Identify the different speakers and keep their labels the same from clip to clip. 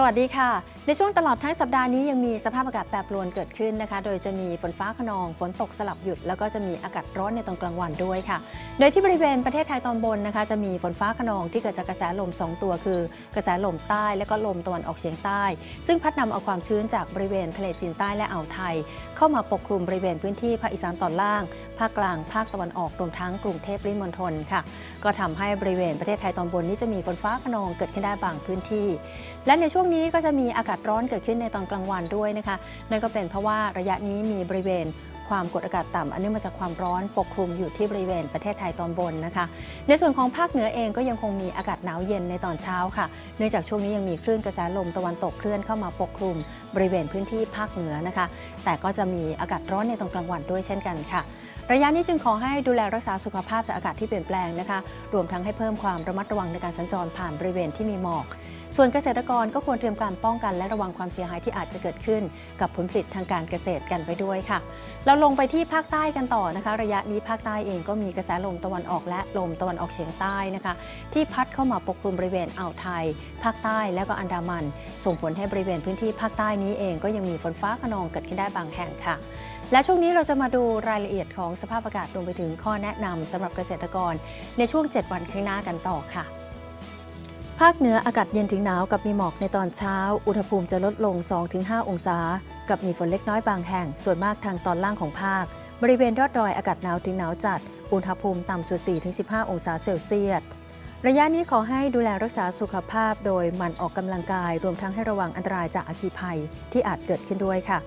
Speaker 1: สวัสดีค่ะ ในช่วงตลอดทั้งสัปดาห์นี้ยังมีสภาพอากาศแปรปรวนเกิดขึ้นนะคะ โดยจะมีฝนฟ้าขนอง ฝนตกสลับหยุด แล้วก็จะมีอากาศร้อนในตอนกลางวันด้วยค่ะ โดยที่บริเวณประเทศไทยตอนบนนะคะ จะมีฝนฟ้าขนองที่เกิดจากกระแสลม 2 ตัว คือกระแสลมใต้และก็ลมตะวันออกเฉียงใต้ ซึ่งพัดนำเอาความชื้นจากบริเวณทะเลจีนใต้และอ่าวไทย เข้ามาปกคลุมบริเวณพื้นที่ภาคอีสานตอนล่าง ภาคกลาง ภาคตะวันออกรวมทั้งกรุงเทพปริมณฑลค่ะ ก็ทำให้บริเวณประเทศไทยตอนบนนี้จะมีฝนฟ้าขนองเกิดขึ้นได้บางพื้นที่ และในช่วงนี้ก็จะมีอากาศร้อนเกิดขึ้นในตอนกลางวันด้วยนะคะ นั่นก็เป็นเพราะว่าระยะนี้มีบริเวณความกดอากาศต่ำอันเนื่องมาจากความร้อนปกคลุมอยู่ที่บริเวณประเทศไทยตอนบนนะคะ ในส่วนของภาคเหนือเองก็ยังคงมีอากาศหนาวเย็นในตอนเช้าค่ะ เนื่องจากช่วงนี้ยังมีคลื่นกระแสลมตะวันตกเคลื่อนเข้ามาปกคลุม บริเวณพื้นที่ภาคเหนือนะคะ แต่ก็จะมีอากาศร้อนในตอนกลางวันด้วยเช่นกันค่ะ ระยะนี้จึงขอให้ดูแลรักษาสุขภาพจากอากาศที่เปลี่ยนแปลงนะคะ รวมทั้งให้เพิ่มความระมัดระวังในการสัญจรผ่านบริเวณที่มีหมอก ส่วนเกษตรกรก็ควรเตรียมการป้องกันและระวังความเสียหายที่อาจจะเกิดขึ้น กับผลผลิตทางการเกษตรกันไปด้วยค่ะ เราลงไปที่ภาคใต้กันต่อนะคะ ระยะนี้ภาคใต้เองก็มีกระแสลมตะวันออกและลมตะวันออกเฉียงใต้นะคะ ที่พัดเข้ามาปกคลุมบริเวณอ่าวไทย ภาคใต้และก็อันดามัน ส่งผลให้บริเวณพื้นที่ภาคใต้นี้เองก็ยังมีฝนฟ้าขนองเกิดขึ้นได้บางแห่งค่ะและช่วงนี้เราจะมาดูรายละเอียดของสภาพอากาศรวมไปถึงข้อแนะนำสำหรับเกษตรกร ในช่วง 7 วันข้างหน้ากันต่อค่ะ ภาคเหนืออากาศเย็นถึงหนาวกับมีหมอกในตอนเช้า อุณหภูมิจะลดลง 2-5 องศา กับมีฝนเล็กน้อยบางแห่ง ส่วนมากทางตอนล่างของภาค บริเวณยอดดอยอากาศหนาวถึงหนาวจัด อุณหภูมิต่ำสุด 4-15 องศาเซลเซียส ระยะนี้ขอให้ดูแลรักษาสุขภาพโดยหมั่นออกกำลังกาย รวมทั้งให้ระวังอันตรายจากอัคคีภัยที่อาจเกิดขึ้นด้วยค่ะ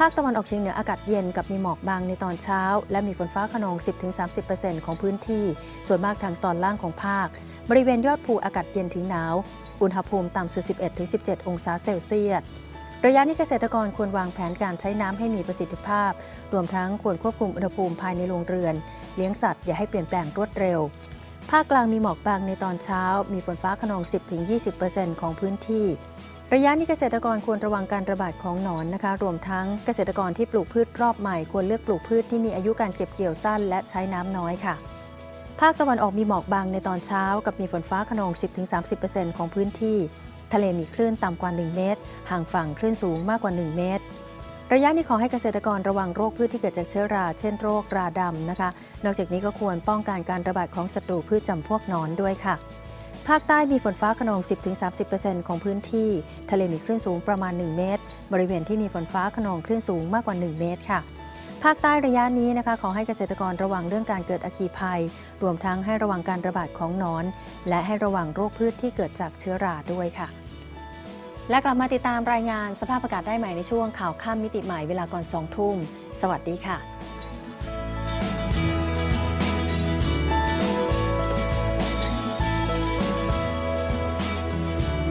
Speaker 1: ภาคตะวันออกเฉียงเหนืออากาศเย็นกับมีหมอกบางในตอนเช้า และมีฝนฟ้าขนอง 10-30%ของพื้นที่ ส่วนมากทางตอนล่างของภาค บริเวณยอดภูอากาศเย็นถึงหนาว อุณหภูมิต่ำสุด 11-17 องศาเซลเซียสระยะนี้เกษตรกรควรวางแผนการใช้น้ำให้มีประสิทธิภาพ รวมทั้งควรควบคุมอุณหภูมิภายในโรงเรือน เลี้ยงสัตว์อย่าให้เปลี่ยนแปลงรวดเร็ว ภาคกลางมีหมอกบางในตอนเช้า มีฝนฟ้าขนอง 10-20%ของพื้นที่ ระยะนี้เกษตรกรควรระวังการระบาดของหนอนนะคะ รวมทั้งเกษตรกรที่ปลูกพืชรอบใหม่ ควรเลือกปลูกพืชที่มีอายุการเก็บเกี่ยวสั้น และใช้น้ำน้อยค่ะ ภาคตะวันออกมีหมอกบางในตอนเช้า กับมีฝนฟ้าขนอง 10-30%ของพื้นที่ ทะเลมีคลื่นต่ำกว่า 1 เมตร ห่างฝั่งคลื่นสูงมากกว่า 1 เมตร ระยะนี้ขอให้เกษตรกรระวังโรคพืชที่เกิดจากเชื้อรา เช่นโรคราดำนะคะ นอกจากนี้ก็ควรป้องกันการระบาดของศัตรูพืชจำพวกหนอนด้วยค่ะ ภาคใต้มีฝนฟ้าขนอง 10-30%ของพื้นที่ ทะเลมีคลื่นสูงประมาณ 1 เมตร บริเวณที่มีฝนฟ้าขนองคลื่นสูงมากกว่า 1 เมตรค่ะ ภาคใต้ระยะนี้นะคะ ขอให้เกษตรกรระวังเรื่องการเกิดอัคคีภัย รวมทั้งให้ระวังการระบาดของนอน และให้ระวังโรคพืชที่เกิดจากเชื้อราด้วยค่ะ และกลับมาติดตามรายงานสภาพอากาศได้ใหม่ในช่วงข่าวข้ามมิติใหม่เวลาก่อน2ทุ่ม สวัสดีค่ะ